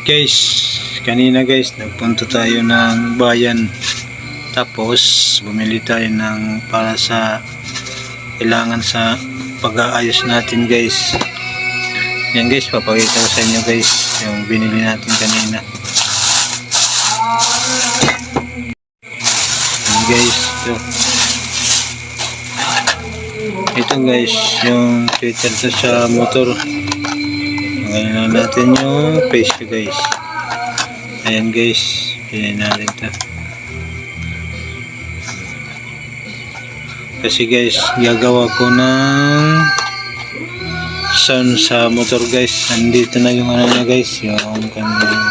Guys, kanina guys, nagpunta tayo ng bayan. Tapos, bumili tayo ng para sa kailangan sa pag-aayos natin guys. Yan guys, papakita ko sa inyo guys, yung binili natin kanina. Yan guys, ito. Ito guys, yung Twitter sa motor. Magaling na natin yung to guys. Ayan guys, pili natin to. Kasi guys, gagawa ko ng sound sa motor guys. Nandito na yung ano niya guys, yung kanyang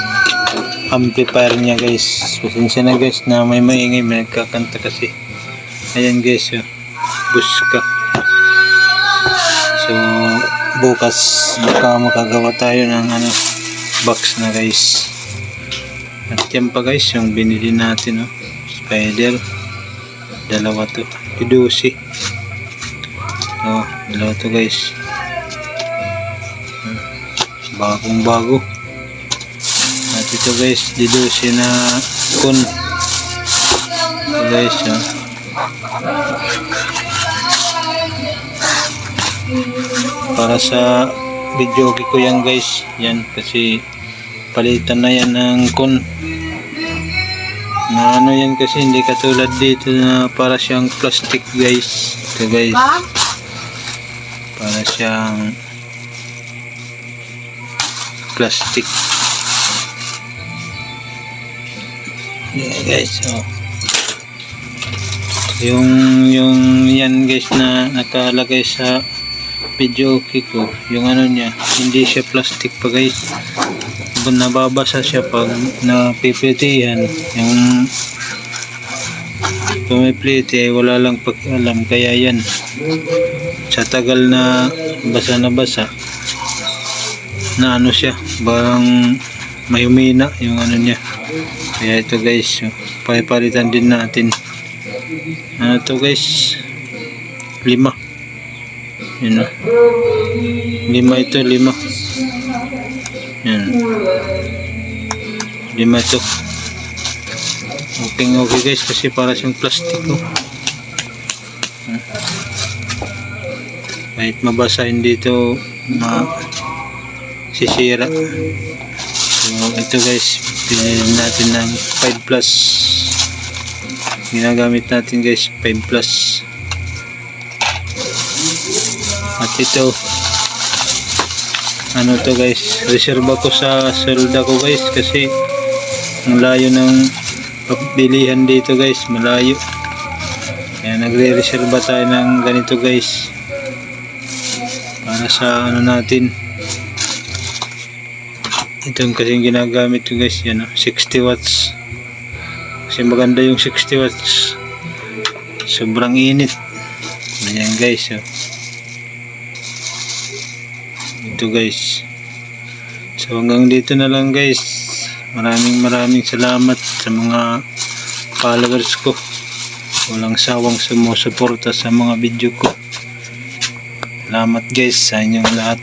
amplifier niya guys. Pasensya na guys na may maingay, may nagkakanta kasi. Ayan guys, oh. Buska. So, bukas baka makagawa tayo ng ano, box na guys. At yan pa guys, yung binili natin, oh. Spider. Dalawa to. Idusi. Oh, dalawa to guys. Bagong bago. At ito guys, didusi na kun. Ito guys, oh. Para sa video ko yan guys. Yan kasi palitan na yan ng kun. Na ano yan kasi hindi katulad dito na para siyang plastic guys. Ito guys. Para siyang plastic. Yeah, guys oh. yung yung yan guys na nakalagay sa video okay ko. Yung ano niya hindi siya plastic pa guys. Nababasa siya pag napipitihan yung pumiplit eh wala lang pakialam kaya yan sa tagal na basa na basa na ano siya parang may humina yung ano niya. Kaya ito guys pakipalitan din natin. Ano to guys? Lima yun o. Lima ito, lima. Yan. Lima ito. Okay, okay guys kasi para siyang plastic oh. Kahit mabasa hindi ito ma sisira. So, ito guys, pinili natin ng 5 plus. Ginagamit natin guys, 5 plus. At ito, ano to guys, reserva ko sa selda ko guys kasi ang layo ng pagbilihan dito guys, malayo. Kaya nagre-reserva tayo ng ganito guys. Para sa ano natin. Ito yung kasing ginagamit ko guys, yan oh, 60 watts. Kasi maganda yung 60 watts. Sobrang init. Ayan guys, oh. Ito guys. So hanggang dito na lang guys. Maraming maraming salamat sa mga followers ko. Walang sawang sumusuporta sa mga video ko. Salamat guys sa inyong lahat.